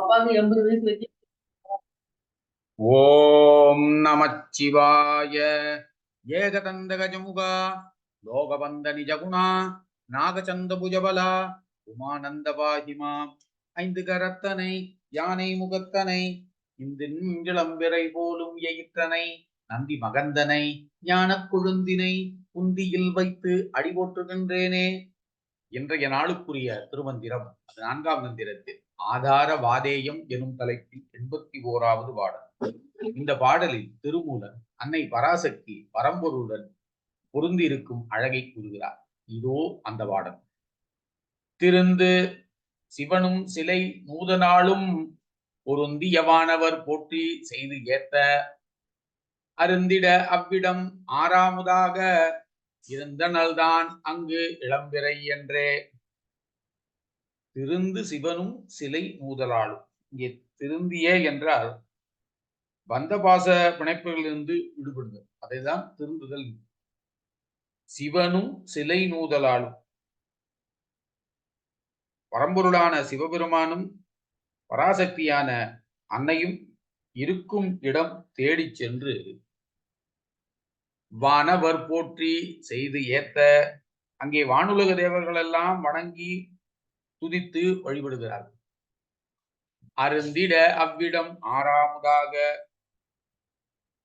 அப்பாவுக்கு எண்பது வயசு வச்சு ஓம் நமச்சிவாய ஏகதந்த கஜமுகா லோகபந்த நிஜகுணா நாகச்சந்த புஜபலா உமானந்த பாகிமா ஐந்து கரத்தனை யானை முகத்தனை இந்த இளம்பிறை போலும் எயிற்றனை நந்தி மகந்தனை ஞான கொழுந்தினை குந்தியில் வைத்து அடிபோற்றுகின்றேனே. இன்றைய நாளுக்குரிய திருமந்திரம் அது நான்காம் மந்திரத்தில். ஆதார வாதேயம் எனும் தலைப்பில் எண்பத்தி ஓராவது பாடல். இந்த பாடலில் திருமூலன் அன்னை பராசக்தி பரம்பொருளுடன் பொருந்தி இருக்கும் அழகை கூறுகிறார். இதோ அந்த பாடல். திருந்து சிவனும் சிலை நூதனாலும் பொருந்தியவானவர் போற்றி செய்து ஏத்த அருந்திட அவ்விடம் ஆறாமுதாக இருந்தனல்தான் அங்கு இளம்பிறை என்றே திருந்து சிவனும் சிலை நூதலாளும். இங்கே திருந்திய என்றால் பந்தபாச பிணைப்புகளிலிருந்து விடுபடுதல். அதைதான் திருந்துதல் சிவனும் சிலை நூதலாளும். பரம்பொருளான சிவபெருமானும் பராசக்தியான அன்னையும் இருக்கும் இடம் தேடிச் சென்று வானவர் போற்றி செய்து ஏத்த அங்கே வானுலக தேவர்கள் எல்லாம் வணங்கி துதித்து வழிபடுகிறார்கள் அருந்திட அவ்விடம் ஆறாவதாக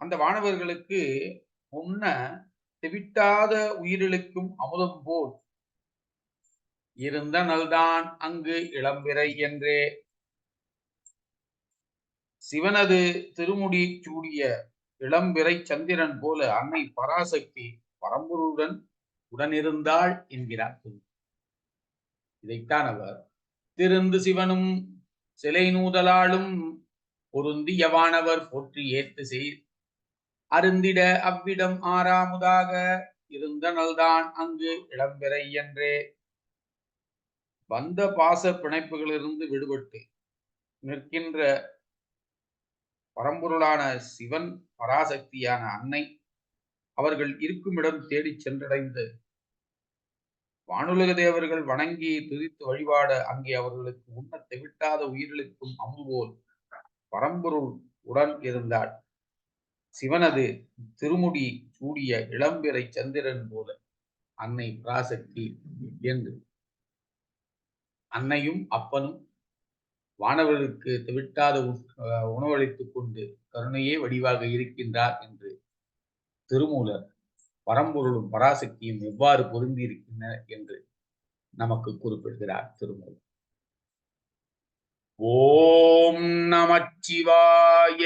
அந்த வானவர்களுக்கு முன்ன தெவிட்டாத உயிர்களுக்கும் அமுதம் போல். இருந்த நல்தான் அங்கு இளம்பிறை என்றே. சிவனது திருமுடி சூடிய இளம்பிறை சந்திரன் போல அன்னை பராசக்தி பரம்பொருளுடன் உடனிருந்தாள் என்கிறார். இதைத்தான் அவர் திருந்து சிவனும் சிலை நூதலாலும் பொருந்தியவானவர் போற்றி ஏத்து செய் அருந்திட அவ்விடம் ஆறாமுதாக இருந்த நல்தான் அங்கு இளம்பிறை என்றே வந்த பாச பிணைப்புகளிலிருந்து விடுபட்டு நிற்கின்ற பரம்பொருளான சிவன் பராசக்தியான அன்னை அவர்கள் இருக்குமிடம் தேடிச் சென்றடைந்து வானுலக தேவர்கள் வணங்கி துதித்து வழிபாட அங்கே அவர்களுக்கு உண்ண தெவிட்டாத உயிரிழக்கும் அம்புபோல் பரம்பொருள் உடன் இருந்தாள். சிவனது திருமுடி சூடிய இளம்பிறை சந்திரன் போல அன்னை பராசக்தி என்று. அன்னையும் அப்பனும் வானவர்களுக்கு தவிட்டாத உணவளித்துக் கொண்டு கருணையே வடிவாக இருக்கின்றார் என்று திருமூலர் பரம்பொருளும் பராசக்தியும் எவ்வாறு பொருந்தி இருக்கின்றன என்று நமக்கு குறிப்பிடுகிறார் திருமூலர். ஓம் நமச்சிவாய